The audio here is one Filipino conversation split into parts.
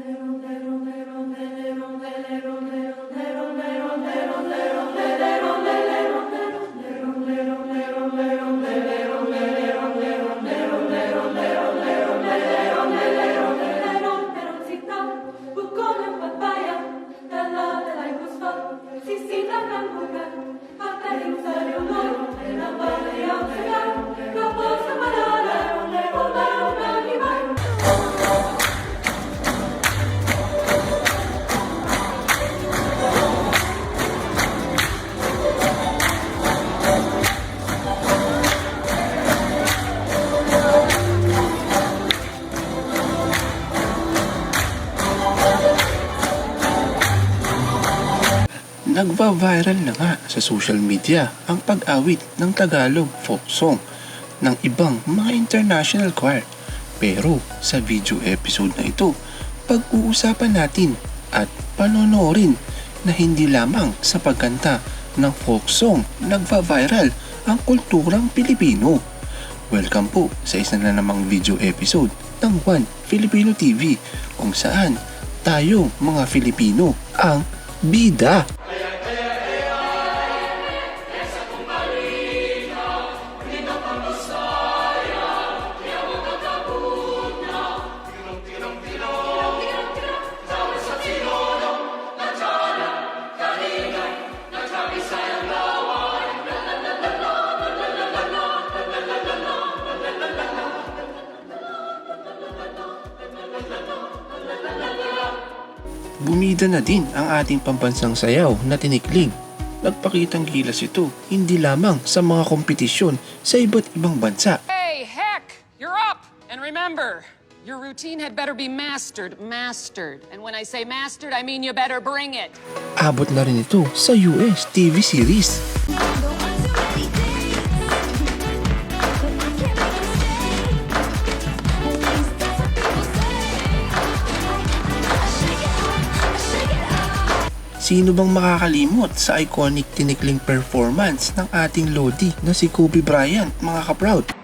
Nerón, Nerón, Nerón, Nerón, Nerón, Nerón, Nerón, Nerón, Nerón, Nerón, Nerón, Nerón, Nerón, Nerón, Nerón, Nerón, Nerón, Nerón, Nagva-viral na nga sa social media ang pag-awit ng Tagalog folk song ng ibang mga international choir. Pero sa video episode na ito, pag-uusapan natin at panonorin na hindi lamang sa pagkanta ng folk song nagva-viral ang kulturang Pilipino. Welcome po sa isa na namang video episode ng One Filipino TV kung saan tayo mga Filipino ang bida. Bumida na din ang ating pambansang sayaw na tinikling. Nagpakitang gilas ito hindi lamang sa mga kompetisyon sa iba't ibang bansa. Hey, heck, you're up. And remember, your routine had better be mastered, mastered. And when I say mastered, I mean you better bring it. Abot na rin ito sa US TV series. Sino bang makakalimot sa iconic tinikling performance ng ating Lodi na si Kobe Bryant mga kaproud?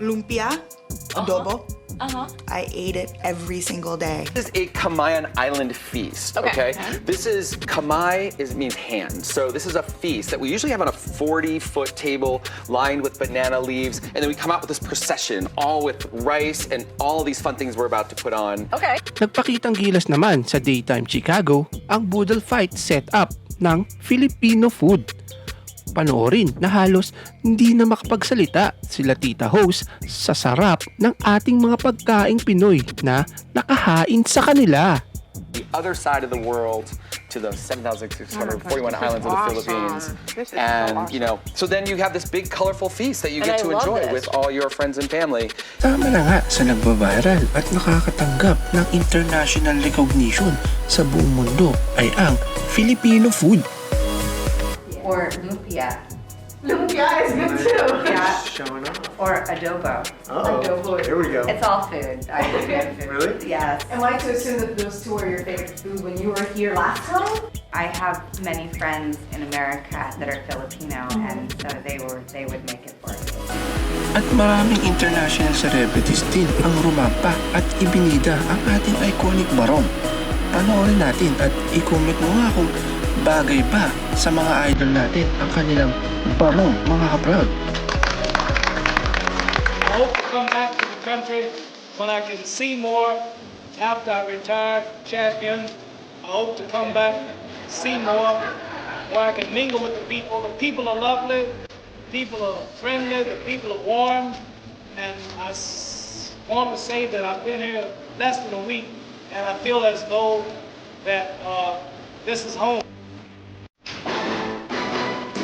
Lumpia, uh-huh. adobo. Uh-huh. I ate it every single day. This is a Kamayan Island feast. Okay. Okay. This is Kamai is means hand. So this is a feast that we usually have on a 40 foot table lined with banana leaves, and then we come out with this procession, all with rice and all these fun things we're about to put on. Okay. Nagpakitang gilas naman sa Daytime Chicago ang Boodle Fight setup ng Filipino food. Panoorin na halos hindi na makapagsalita sila tita host sa sarap ng ating mga pagkaing Pinoy na nakahain sa kanila. The other side of the world to the 7,641 islands of the Philippines. and, you know, so then you have this big colorful feast that you And get I to enjoy this. with all your friends and family. Tama na nga sa nagbaviral at nakakatanggap ng international recognition sa buong mundo ay ang Filipino food. Or lumpia. Lumpia is good too. Yeah, Showing off. or adobo. Oh, Adobo. Here we go. It's all food. I eat good food. Really? Yes. Am I to assume that those two are your favorite food when you were here last time? I have many friends in America that are Filipino, mm-hmm. and so they were they would make it for me. At maraming international celebrities din ang rumampa at ibinida ang ating iconic barong. Panoorin natin at i-comment mo nga kung bagay ba sa mga idol natin ang kanilang mga. I hope to come back to the country when I can see more after I retire champion. I hope to come back, see more, where I can mingle with the people. The people are lovely, the people are friendly, the people are warm, and I want to say that I've been here less than a week, and I feel as though that uh, this is home.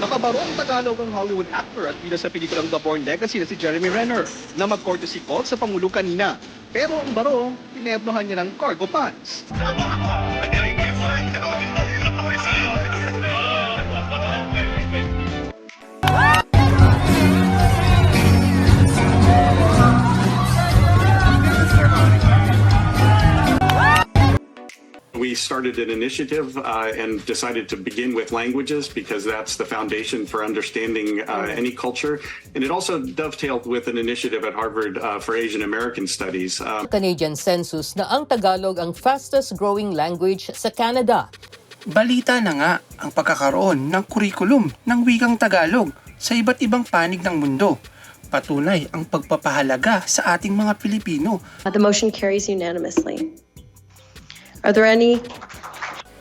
Nakabarong Tagalog ang Hollywood actor at bida sa pelikulang The Bourne Legacy na si Jeremy Renner na mag-courtesy call sa Pangulo kanina. Pero ang barong, tinebnohan niya ng cargo pants. started an initiative uh, and decided to begin with languages because that's the foundation for understanding uh, any culture. And it also dovetailed with an initiative at Harvard uh, for Asian American Studies. Um, Canadian census na ang Tagalog ang fastest growing language sa Canada. Balita na nga ang pagkakaroon ng kurikulum ng wikang Tagalog sa iba't ibang panig ng mundo. Patunay ang pagpapahalaga sa ating mga Pilipino The motion carries unanimously. Are there any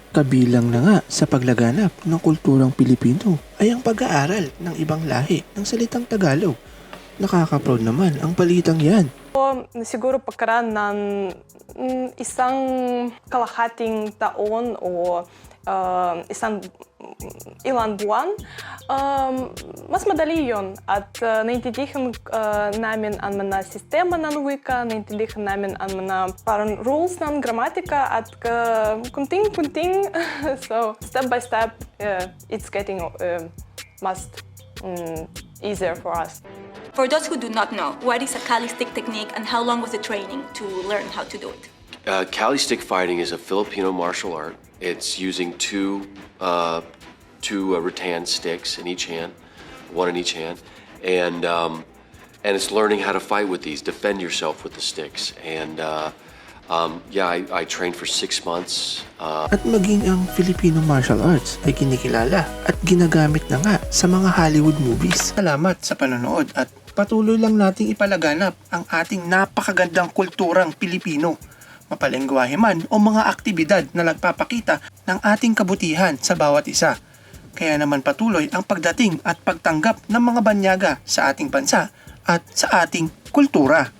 Kabilang na nga sa paglaganap ng kulturang Pilipino ay ang pag-aaral ng ibang lahi ng salitang Tagalog. Nakaka-proud naman ang balitang yan. siguro pagkaraan ng mm, isang kalahating taon o uh, isang Илан Буан. Мас мадалийон от э, нейнтидихен э, намен анмена система нан вика, нейнтидихен намен анмена парен rules нан грамматика At э, кунтинг кунтинг. So step by step uh, it's getting uh, must um, easier for us. For those who do not know, what is a calistic technique and how long was the training to learn how to do it? Uh, Cali stick fighting is a Filipino martial art. It's using two uh, two uh, rattan sticks in each hand, one in each hand, and um, and it's learning how to fight with these, defend yourself with the sticks. And uh, um, yeah, I, I trained for six months. Uh, At maging ang Filipino martial arts ay kinikilala at ginagamit na nga sa mga Hollywood movies. Salamat sa panonood at patuloy lang nating ipalaganap ang ating napakagandang kulturang Pilipino. Mapalengguwahe man o mga aktibidad na nagpapakita ng ating kabutihan sa bawat isa. Kaya naman patuloy ang pagdating at pagtanggap ng mga banyaga sa ating bansa at sa ating kultura.